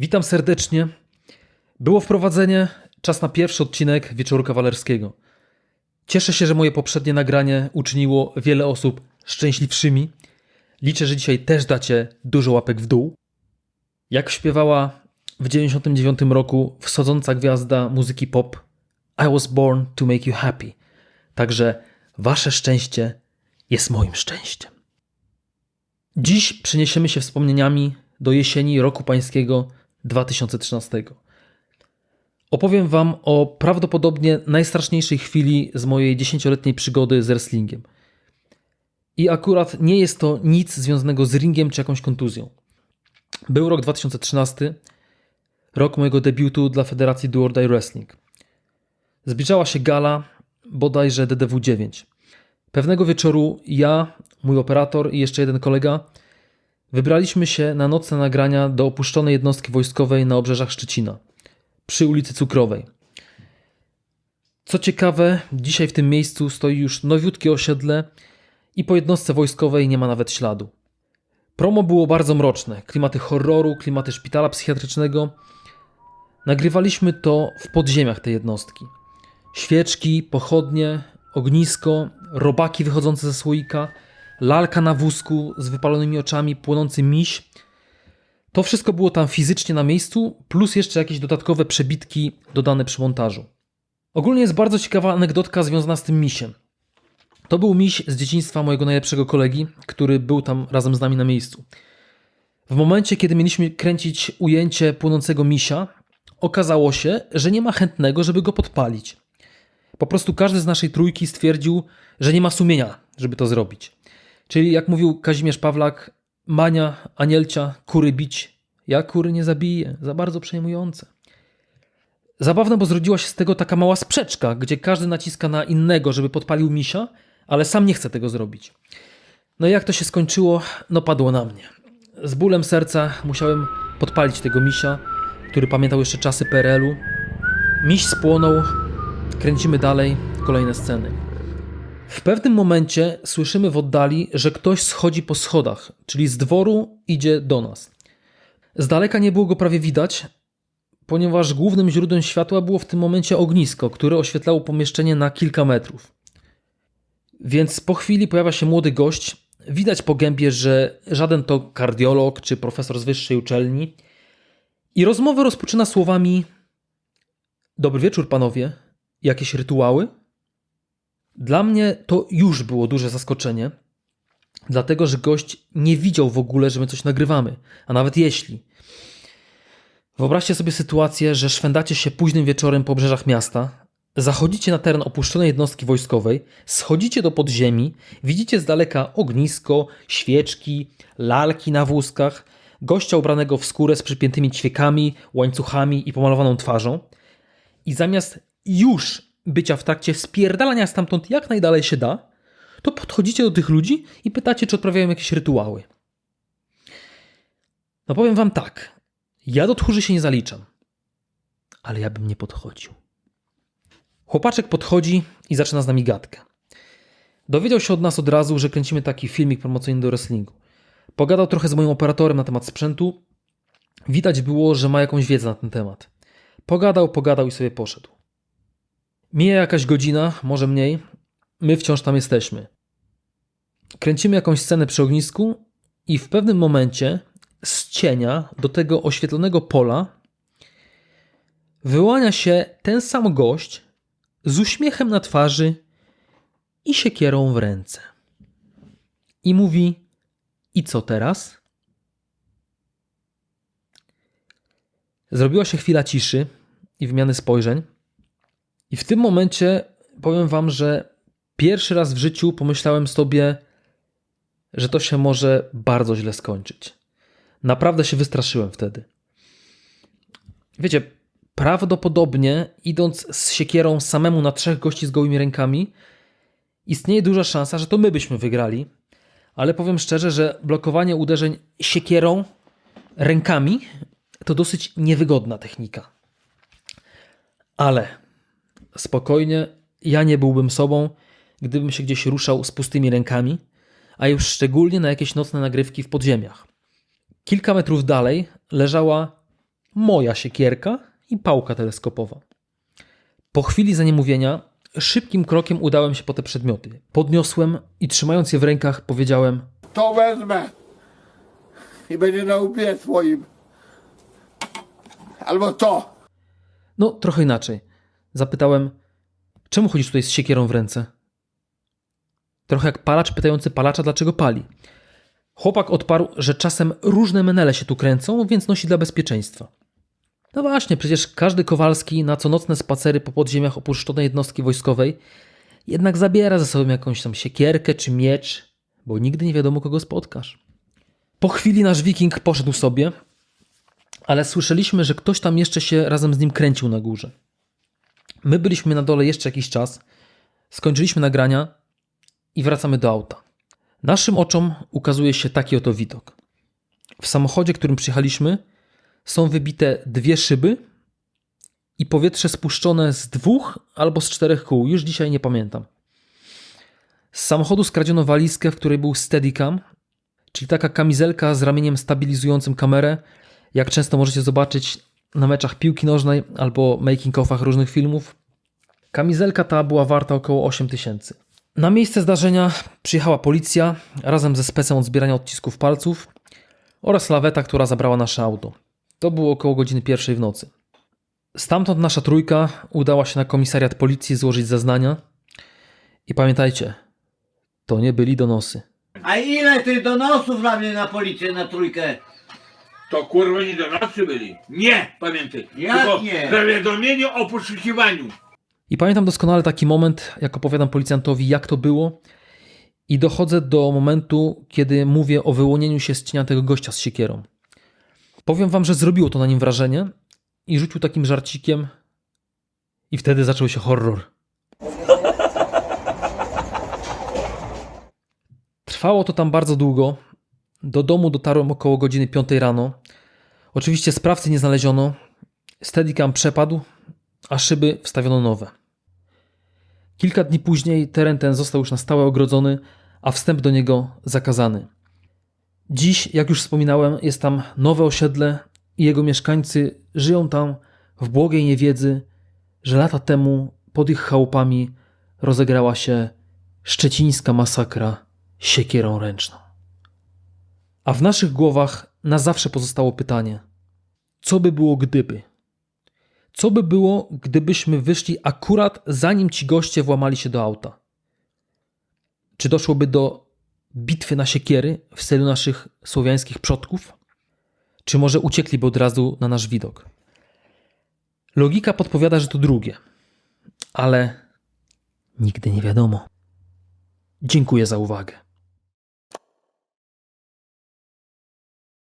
Witam serdecznie. Było wprowadzenie, czas na pierwszy odcinek Wieczoru Kawalerskiego. Cieszę się, że moje poprzednie nagranie uczyniło wiele osób szczęśliwszymi. Liczę, że dzisiaj też dacie dużo łapek w dół. Jak śpiewała w 99 roku wschodząca gwiazda muzyki pop I was born to make you happy. Także wasze szczęście jest moim szczęściem. Dziś przeniesiemy się wspomnieniami do jesieni roku pańskiego 2013. Opowiem Wam o prawdopodobnie najstraszniejszej chwili z mojej dziesięcioletniej przygody z wrestlingiem. I akurat nie jest to nic związanego z ringiem czy jakąś kontuzją. Był rok 2013, rok mojego debiutu dla Federacji Do or Die Wrestling. Zbliżała się gala, bodajże DDW 9. Pewnego wieczoru ja, mój operator i jeszcze jeden kolega wybraliśmy się na nocne nagrania do opuszczonej jednostki wojskowej na obrzeżach Szczecina, przy ulicy Cukrowej. Co ciekawe, dzisiaj w tym miejscu stoi już nowiutkie osiedle i po jednostce wojskowej nie ma nawet śladu. Promo było bardzo mroczne, klimaty horroru, klimaty szpitala psychiatrycznego. Nagrywaliśmy to w podziemiach tej jednostki. Świeczki, pochodnie, ognisko, robaki wychodzące ze słoika, lalka na wózku z wypalonymi oczami, płonący miś. To wszystko było tam fizycznie na miejscu, plus jeszcze jakieś dodatkowe przebitki dodane przy montażu. Ogólnie jest bardzo ciekawa anegdotka związana z tym misiem. To był miś z dzieciństwa mojego najlepszego kolegi, który był tam razem z nami na miejscu. W momencie, kiedy mieliśmy kręcić ujęcie płonącego misia, okazało się, że nie ma chętnego, żeby go podpalić. Po prostu każdy z naszej trójki stwierdził, że nie ma sumienia, żeby to zrobić. Czyli jak mówił Kazimierz Pawlak, Mania, Anielcia, kury bić. Ja kury nie zabiję, za bardzo przejmujące. Zabawne, bo zrodziła się z tego taka mała sprzeczka, gdzie każdy naciska na innego, żeby podpalił misia, ale sam nie chce tego zrobić. No i jak to się skończyło? No padło na mnie. Z bólem serca musiałem podpalić tego misia, który pamiętał jeszcze czasy PRL-u. Miś spłonął, kręcimy dalej, kolejne sceny. W pewnym momencie słyszymy w oddali, że ktoś schodzi po schodach, czyli z dworu idzie do nas. Z daleka nie było go prawie widać, ponieważ głównym źródłem światła było w tym momencie ognisko, które oświetlało pomieszczenie na kilka metrów. Więc po chwili pojawia się młody gość. Widać po gębie, że żaden to kardiolog czy profesor z wyższej uczelni. I rozmowę rozpoczyna słowami: Dobry wieczór, panowie. Jakieś rytuały? Dla mnie to już było duże zaskoczenie, dlatego że gość nie widział w ogóle, że my coś nagrywamy, a nawet jeśli. Wyobraźcie sobie sytuację, że szwędacie się późnym wieczorem po obrzeżach miasta, zachodzicie na teren opuszczonej jednostki wojskowej, schodzicie do podziemi, widzicie z daleka ognisko, świeczki, lalki na wózkach, gościa ubranego w skórę z przypiętymi ćwiekami, łańcuchami i pomalowaną twarzą i zamiast już bycia w trakcie spierdalania stamtąd jak najdalej się da, to podchodzicie do tych ludzi i pytacie, czy odprawiają jakieś rytuały. No powiem wam tak, ja do tchórzy się nie zaliczam, ale ja bym nie podchodził. Chłopaczek podchodzi i zaczyna z nami gadkę. Dowiedział się od nas od razu, że kręcimy taki filmik promocyjny do wrestlingu. Pogadał trochę z moim operatorem na temat sprzętu. Widać było, że ma jakąś wiedzę na ten temat. Pogadał, pogadał i sobie poszedł. Mija jakaś godzina, może mniej. My wciąż tam jesteśmy. Kręcimy jakąś scenę przy ognisku i w pewnym momencie z cienia do tego oświetlonego pola wyłania się ten sam gość z uśmiechem na twarzy i siekierą w ręce. I mówi: I co teraz? Zrobiła się chwila ciszy i wymiany spojrzeń. I w tym momencie powiem Wam, że pierwszy raz w życiu pomyślałem sobie, że to się może bardzo źle skończyć. Naprawdę się wystraszyłem wtedy. Wiecie, prawdopodobnie idąc z siekierą samemu na trzech gości z gołymi rękami, istnieje duża szansa, że to my byśmy wygrali. Ale powiem szczerze, że blokowanie uderzeń siekierą rękami to dosyć niewygodna technika. Ale spokojnie, ja nie byłbym sobą, gdybym się gdzieś ruszał z pustymi rękami, a już szczególnie na jakieś nocne nagrywki w podziemiach. Kilka metrów dalej leżała moja siekierka i pałka teleskopowa. Po chwili zaniemówienia szybkim krokiem udałem się po te przedmioty. Podniosłem i trzymając je w rękach powiedziałem To wezmę i będzie na łbie twoim. Albo to. No, trochę inaczej. Zapytałem, czemu chodzisz tutaj z siekierą w ręce? Trochę jak palacz pytający palacza, dlaczego pali. Chłopak odparł, że czasem różne menele się tu kręcą, więc nosi dla bezpieczeństwa. No właśnie, przecież każdy Kowalski na co nocne spacery po podziemiach opuszczonej jednostki wojskowej jednak zabiera ze sobą jakąś tam siekierkę czy miecz, bo nigdy nie wiadomo kogo spotkasz. Po chwili nasz wiking poszedł sobie, ale słyszeliśmy, że ktoś tam jeszcze się razem z nim kręcił na górze. My byliśmy na dole jeszcze jakiś czas, skończyliśmy nagrania i wracamy do auta. Naszym oczom ukazuje się taki oto widok. W samochodzie, którym przyjechaliśmy, są wybite dwie szyby i powietrze spuszczone z dwóch albo z czterech kół. Już dzisiaj nie pamiętam. Z samochodu skradziono walizkę, w której był Steadicam, czyli taka kamizelka z ramieniem stabilizującym kamerę, jak często możecie zobaczyć na meczach piłki nożnej albo making-offach różnych filmów. Kamizelka ta była warta około 8 tysięcy. Na miejsce zdarzenia przyjechała policja razem ze specem od zbierania odcisków palców oraz laweta, która zabrała nasze auto. To było około godziny pierwszej w nocy. Stamtąd nasza trójka udała się na komisariat policji złożyć zeznania. I pamiętajcie, to nie byli donosy. A ile tych donosów na mnie na policję na trójkę? To kurwa nie donosy byli. Nie, pamiętaj. Jak Tylko nie? Powiadomienie o poszukiwaniu. I pamiętam doskonale taki moment, jak opowiadam policjantowi, jak to było. I dochodzę do momentu, kiedy mówię o wyłonieniu się z cienia tego gościa z siekierą. Powiem wam, że zrobiło to na nim wrażenie i rzucił takim żarcikiem. I wtedy zaczął się horror. Trwało to tam bardzo długo. Do domu dotarłem około godziny 5 rano. Oczywiście sprawcy nie znaleziono. Steadicam przepadł, a szyby wstawiono nowe. Kilka dni później teren ten został już na stałe ogrodzony, a wstęp do niego zakazany. Dziś, jak już wspominałem, jest tam nowe osiedle i jego mieszkańcy żyją tam w błogiej niewiedzy, że lata temu pod ich chałupami rozegrała się szczecińska masakra siekierą ręczną. A w naszych głowach na zawsze pozostało pytanie: co by było gdyby? Co by było, gdybyśmy wyszli akurat zanim ci goście włamali się do auta? Czy doszłoby do bitwy na siekiery w stylu naszych słowiańskich przodków? Czy może uciekliby od razu na nasz widok? Logika podpowiada, że to drugie, ale nigdy nie wiadomo. Dziękuję za uwagę.